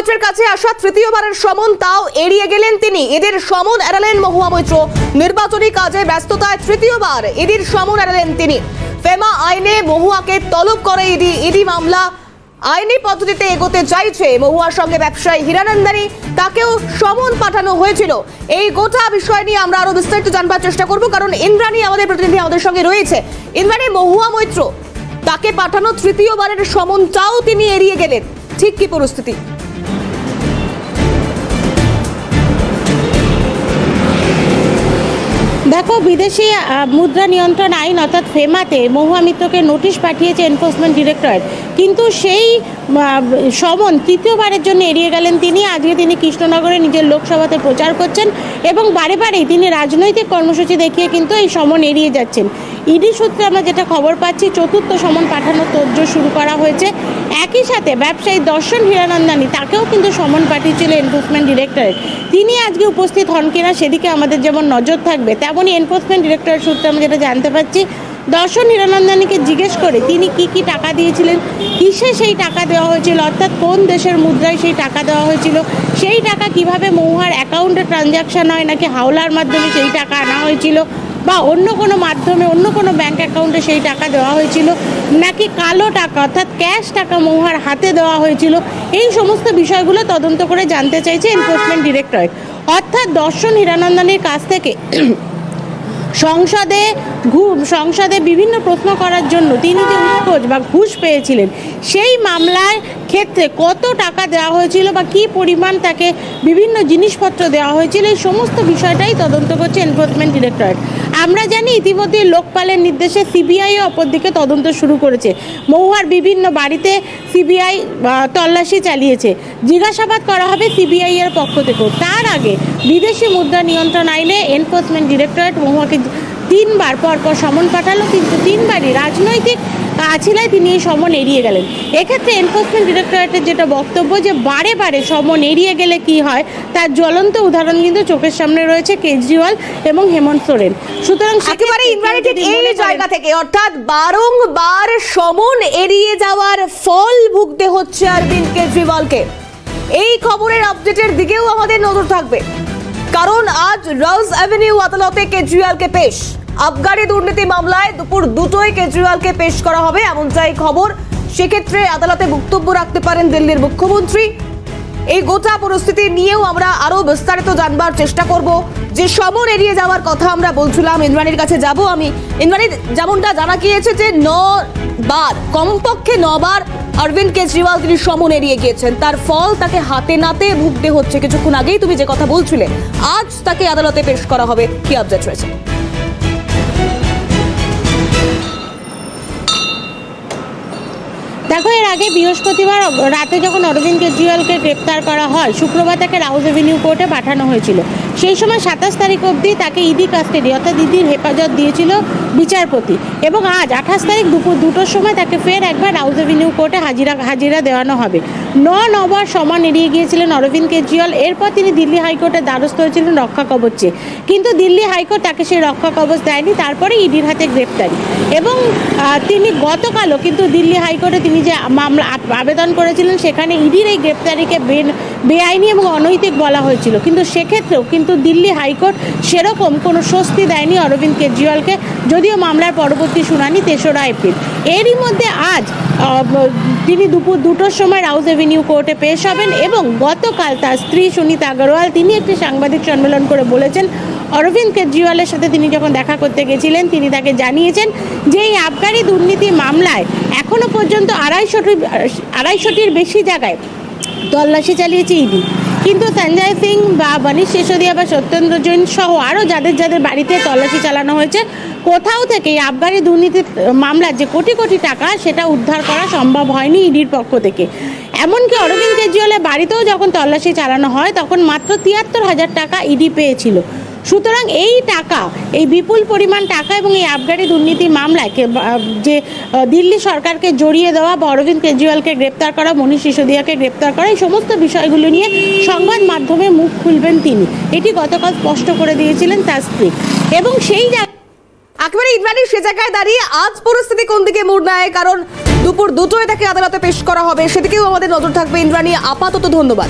মৈত্রের কাছে আসা তৃতীয়বারের সমন, তাও এড়িয়ে গেলেন তিনি। এদের সমন এড়ালেন মহুয়া মৈত্র। নির্বাচনী কাজে ব্যস্ততায় তৃতীয়বার এদির সমন এড়ালেন তিনি। ফেমা আইনে মহুয়াকে তলব করে ইডি ইডি মামলা। আইনি পদ্ধতিতে এগোতে চাইছে মহুয়ার সঙ্গে ব্যবসায়ী হীরানন্দানী। তাকেও সমন পাঠানো হয়েছিল। এই গোটা বিষয় নিয়ে আমরা আরও বিস্তারিত জানবার চেষ্টা করব, কারণ ইন্দ্রাণী আমাদের প্রতিনিধি আমাদের সঙ্গে রয়েছে। ইন্দ্রাণী, মহুয়া মৈত্র, তাকে পাঠানো তৃতীয়বারের সমনটাও তিনি এড়িয়ে গেলেন। ঠিক কি পরিস্থিতি? দেখো, বিদেশি মুদ্রা নিয়ন্ত্রণ আইন, অর্থাৎ ফেমাতে মহুয়া মিত্রকে নোটিশ পাঠিয়েছে এনফোর্সমেন্ট ডিরেক্টরেট কিন্তু সেই সমন তৃতীয়বারের জন্য এড়িয়ে গেলেন তিনি। আজকে তিনি কৃষ্ণনগরে নিজের লোকসভাতে প্রচার করছেন এবং বারে বারেই তিনি রাজনৈতিক কর্মসূচি দেখিয়ে কিন্তু এই সমন এড়িয়ে যাচ্ছেন। ইডি সূত্রে আমরা যেটা খবর পাচ্ছি, চতুর্থ সমন পাঠানোর তোড়জোড় শুরু করা হয়েছে। একই সাথে ব্যবসায়ী দর্শন হীরানন্দানী, তাকেও কিন্তু সমন পাঠিয়েছিল এনফোর্সমেন্ট ডিরেক্টরেট তিনি আজকে উপস্থিত হন কিনা সেদিকে আমাদের যেমন নজর থাকবে, তেমনই এনফোর্সমেন্ট ডিরেক্টরেট সূত্রে আমরা যেটা জানতে পারছি দর্শন হীরানন্দানীকে জিজ্ঞেস করে, তিনি কি কি টাকা দিয়েছিলেন? কিসে সেই টাকা দেওয়া হয়েছিল? অর্থাৎ কোন দেশের মুদ্রায় সেই টাকা দেওয়া হয়েছিল? সেই টাকা কীভাবে মহুয়ার অ্যাকাউন্টে ট্রানজ্যাকশন হয়? নাকি হাওলার মাধ্যমে সেই টাকা আনা হয়েছিল? বা অন্য কোনো মাধ্যমে, অন্য কোনো ব্যাংক অ্যাকাউন্টে সেই টাকা দেওয়া হয়েছিল? নাকি কালো টাকা, অর্থাৎ ক্যাশ টাকা মহুয়ার হাতে দেওয়া হয়েছিল? এই সমস্ত বিষয়গুলো তদন্ত করে জানতে চাইছে এনফোর্সমেন্ট ডিরেক্টরেট অর্থাৎ দর্শন হীরানন্দনের কাছ থেকে সংসদে সংসদে বিভিন্ন প্রশ্ন করার জন্য তিনি যে উৎকোচ বা ঘুষ পেয়েছিলেন, সেই মামলার ক্ষেত্রে কত টাকা দেওয়া হয়েছিল বা কি পরিমাণ তাকে বিভিন্ন জিনিসপত্র দেওয়া হয়েছিল, এই সমস্ত বিষয়টাই তদন্ত করছে এনফোর্সমেন্ট ডিরেক্টরেট আমরা জানি ইতিমধ্যে লোকপালের নির্দেশে সিবিআইও অপরদিকে তদন্ত শুরু করেছে। মহুয়ার বিভিন্ন বাড়িতে সিবিআই তল্লাশি চালিয়েছে। জিজ্ঞাসাবাদ করা হবে সিবিআই এর পক্ষ থেকেও। তার আগে বিদেশি মুদ্রা নিয়ন্ত্রণ আইনে এনফোর্সমেন্ট ডিরেক্টরেট মহুয়াকে তিনবার পরপর সমন পাঠালো, কিন্তু তিনবারই রাজনৈতিক আছিলায় তিনি এই সমন এড়িয়ে গেলেন। এক্ষেত্রে এনফোর্সমেন্ট ডিরেক্টরেটের যেটা বক্তব্য যে বারে বারে সমন এড়িয়ে গেলে কি হয় তার জ্বলন্ত উদাহরণ কিন্তু চোখের সামনে রয়েছে কেজরিওয়াল এবং হেমন্ত সোরেন। সুতরাং একেবারে কেউ এই জায়গা থেকে অর্থাৎ বারংবার সমন এড়িয়ে যাওয়ার ফল ভুগতে হচ্ছে অরবিন্দ কেজরিওয়ালকে। এই খবরের আপডেটের দিকেও আমাদের নজর থাকবে। কারণ আজ রোজ অ্যাভিনিউ আদালতে কেজরিওয়ালকে পেশ। আবগারি দুর্নীতি মামলায় দুপুর দুটোয় কেজরিওয়ালকে পেশ করা হবে এমনটাই খবর। সেক্ষেত্রে আদালতে বক্তব্য রাখতে পারেন দিল্লির মুখ্যমন্ত্রী। এই গোটা পরিস্থিতি নিয়েও আমরা আরও বিস্তারিত জানবার চেষ্টা করব। যে সমর এড়িয়ে যাওয়ার কথা আমরা বলছিলাম, ইন্দ্রাণীর কাছে যাব আমি। ইন্দ্রাণী, যেমনটা জানা গিয়েছে যে ন বার কমপক্ষে নবার অরবিন্দ কেজরিওয়াল তিনি সমন এড়িয়ে গিয়েছেন। তার ফল তাকে হাতে নাতে ভুগতে হচ্ছে। কিছুক্ষণ আগেই তুমি যে কথা বলছিলে, আজ তাকে আদালতে পেশ করা হবে। কি আপডেট রয়েছে? আগে বৃহস্পতিবার রাতে যখন অরবিন্দ কেজরিওয়ালকে গ্রেপ্তার করা হয়, শুক্রবার তাকে রাউজ এভিনিউ কোর্টে পাঠানো হয়েছিল। সেই সময় সাতাশ তারিখ অবধি তাকে ইডি কাস্টাডি, অর্থাৎ ইডির হেফাজত দিয়েছিল বিচারপতি। এবং আজ আঠাশ তারিখ দুপুর দুটোর সময় তাকে ফের একবার রাউজ এভিনিউ কোর্টে হাজিরা হাজিরা দেওয়ানো হবে। ন নবার সমান এড়িয়ে গিয়েছিলেন অরবিন্দ কেজরিওয়াল। এরপর তিনি দিল্লি হাইকোর্টের দ্বারস্থ হয়েছিলেন রক্ষা কবচ। কিন্তু দিল্লি হাইকোর্ট তাকে সেই রক্ষা কবচ দেয়নি, তারপরে ইডির হাতে গ্রেপ্তারি। এবং তিনি গতকালও, কিন্তু দিল্লি হাইকোর্টে তিনি যে মামলা আবেদন করেছিলেন, সেখানে ইডির এই গ্রেপ্তারিকে বে- বেআইনি এবং অনৈতিক বলা হয়েছিল। কিন্তু সেক্ষেত্রেও কিন্তু দিল্লি হাইকোর্ট সেরকম কোনো স্বস্তি দেয়নি অরবিন্দ কেজরিওয়ালকে, যদিও মামলার পরবর্তী শুনানি তেসরা এপ্রিল। এরই মধ্যে আজ তিনি দুপুর দুটোর সময় রাউজ এভিনিউ কোর্টে পেশ হবেন এবং গতকাল তার স্ত্রী সুনীতা আগরওয়াল, তিনি একটি সাংবাদিক সম্মেলন করে বলেছেন, অরবিন্দ কেজরিওয়ালের সাথে তিনি যখন দেখা করতে গেছিলেন, তিনি তাকে জানিয়েছেন যে এই আবগারি দুর্নীতি মামলায় এখনও পর্যন্ত আড়াইশোটি আড়াইশোটির বেশি জায়গায় তল্লাশি চালিয়েছে ইডি। কিন্তু সঞ্জয় সিং বা মনীষ সিসোদিয়া বা সত্যেন্দ্র জৈন সহ আরও যাদের যাদের বাড়িতে তল্লাশি চালানো হয়েছে, কোথাও থেকে আবগারি দুর্নীতির মামলার যে কোটি কোটি টাকা সেটা উদ্ধার করা সম্ভব হয়নি ইডির পক্ষ থেকে। এমনকি অরবিন্দ কেজরিওয়ালের বাড়িতেও যখন তল্লাশি চালানো হয়, তখন মাত্র তিয়াত্তর হাজার টাকা ইডি পেয়েছিল। সুতরাং এই টাকা, এই বিপুল পরিমাণ টাকা এবং এই আবগারি দুর্নীতির মামলায় যে দিল্লি সরকারকে জড়িয়ে দেওয়া বা অরবিন্দ কেজরিওয়ালকে গ্রেপ্তার করা, মনীষ সিসোদিয়াকে গ্রেপ্তার করা, এই সমস্ত বিষয়গুলো নিয়ে সংবাদ মাধ্যমে মুখ খুলবেন তিনি। এটি গতকাল স্পষ্ট করে দিয়েছিলেন তার স্ত্রী এবং সেই একেবারে ইন্দ্রাণী সে জায়গায় দাঁড়িয়ে আজ পরিস্থিতি কোন দিকে মোড় নেয়? কারণ দুপুর দুটোয় তাকে আদালতে পেশ করা হবে। সেদিকেও আমাদের নজর থাকবে ইন্দ্রাণী। আপাতত ধন্যবাদ।